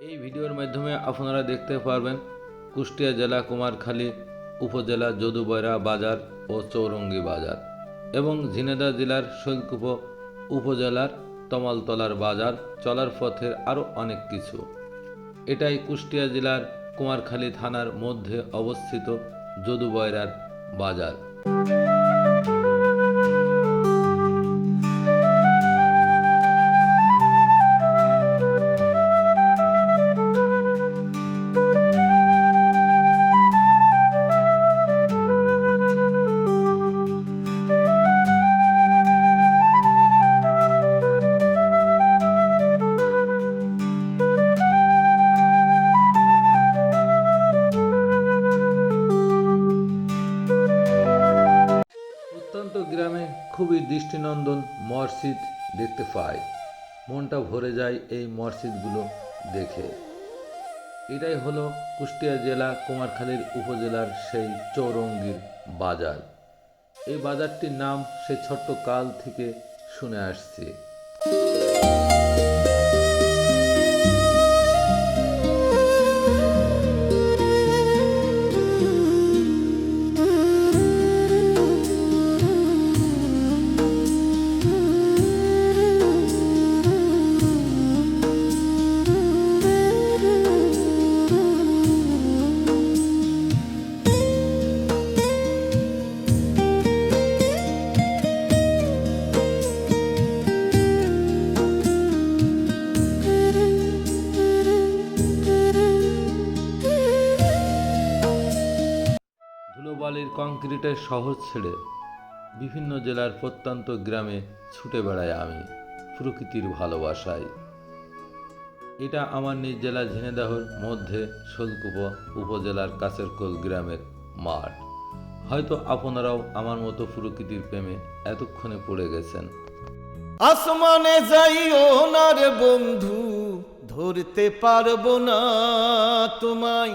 এই ভিডিওর মাধ্যমে আপনারা দেখতে পারবেন কুষ্টিয়া জেলা কুমারখালী উপজেলা যদুবয়রা বাজার ও চৌরঙ্গি বাজার এবং ঝিনেদা জেলার শৈলকুপ উপজেলার তমালতলার বাজার চলার পথের আরও অনেক কিছু। এটাই কুষ্টিয়া জেলার কুমারখালী থানার মধ্যে অবস্থিত যদুবয়রার বাজার। গ্রামে খুবই দৃষ্টিনন্দন মসজিদ দেখতে পাই মনটা ভরে যায় এই মসজিদগুলো দেখে। এটাই হলো কুষ্টিয়া জেলা কুমারখালীর উপজেলার সেই চৌরঙ্গীর বাজার। এই বাজারটির নাম সেই ছোট্ট কাল থেকে শুনে আসছে। ধুলোবালির কংক্রিটের শহর ছেড়ে বিভিন্ন জেলার প্রত্যন্ত গ্রামে ছুটে বেড়াই আমি প্রকৃতির ভালোবাসায়। এটা আমার নিজ জেলা ঝিনেদাহর মধ্যে শোলকুপ উপজেলার কাছেরকোল গ্রামের মাঠ। হয়তো আপনারাও আমার মতো প্রকৃতির প্রেমে এতক্ষণে পড়ে গেছেন। আসমানে যাইও না রে বন্ধু, ধরতে পারব না তোমায়।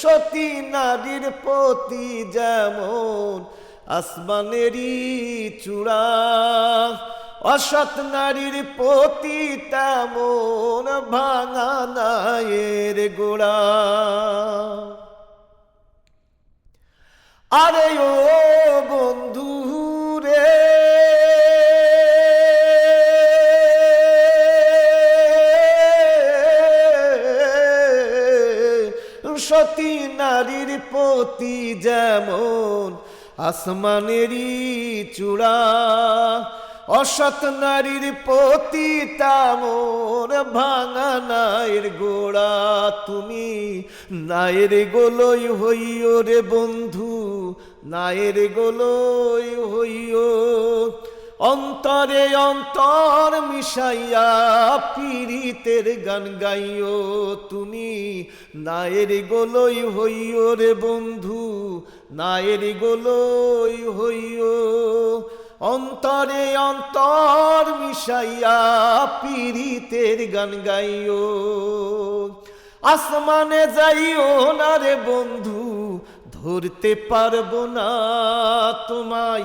সতী নারীর প্রতি যেমন আসমানেরই চূড়া, অসৎ নারীর প্রতি তেমন ভাঙা নায়ের গোড়া। আরে ও সতী নারীর পতি যেমন আসমানেরই চূড়া, অসৎ নারীর পতি তামর, ভাঙা নায়ের গোড়া। তুমি নায়ের গোলই হইও রে বন্ধু, নায়ের গোলই হইও অন্তরে অন্তর মিশাইয়া পীড়িতের গান গাইও তুমি। নায়ের গোলই হইও রে বন্ধু, নায়ের গোলই হইও। অন্তরে অন্তর মিশাইয়া পীড়িতের গান গাইও। আসমানে যাইও না রে বন্ধু, ধরতে পারব না তোমায়।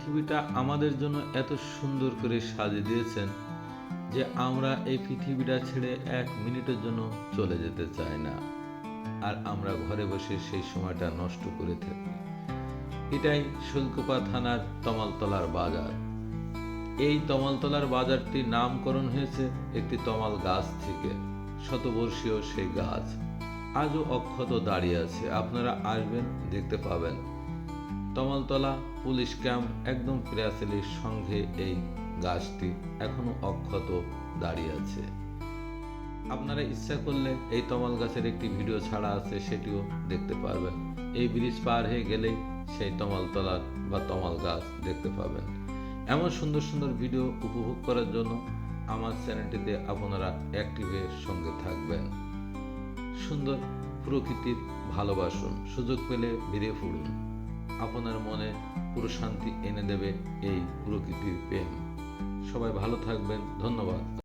পৃথিবীটা আমাদের জন্য এত সুন্দর করে সাজিয়ে দিয়েছেন যে আমরা এই পৃথিবীটা ছেড়ে এক মিনিটের জন্য চলে যেতে চাই না। আর আমরা ঘরে বসে সেই সময়টা নষ্ট করে থাকি। এটাই শৈলকুপা থানার তমালতলার বাজার। এই তমালতলার বাজারটির নামকরণ হয়েছে একটি তমাল গাছ থেকে। শতবর্ষীয় সেই গাছ। আজও অক্ষত দাঁড়িয়ে আছে। আপনারা আসবেন, দেখতে পাবেন। তমালতলা পুলিশ ক্যাম্প একদম প্রিয়াসেলির সঙ্গে এই গাছটি। এখনও অক্ষত দাঁড়িয়ে আছে। আপনারা ইচ্ছা করলে এই তমাল গাছের একটি ভিডিও ছাড়া আছে, সেটিও দেখতে পারবেন। এই ব্রিজ পার হয়ে গেলেই সেই তমালতলার বা তমাল গাছ দেখতে পাবেন। এমন সুন্দর সুন্দর ভিডিও উপভোগ করার জন্য আমার চ্যানেলটিতে আপনারা অ্যাক্টিভের সঙ্গে থাকবেন। সুন্দর প্রকৃতির ভালোবাসুন। সুযোগ পেলে বেরিয়ে পড়ুন। আপনার মনে পুরো শান্তি এনে দেবে এই প্রকৃতির প্রেম। সবাই ভালো থাকবেন। ধন্যবাদ।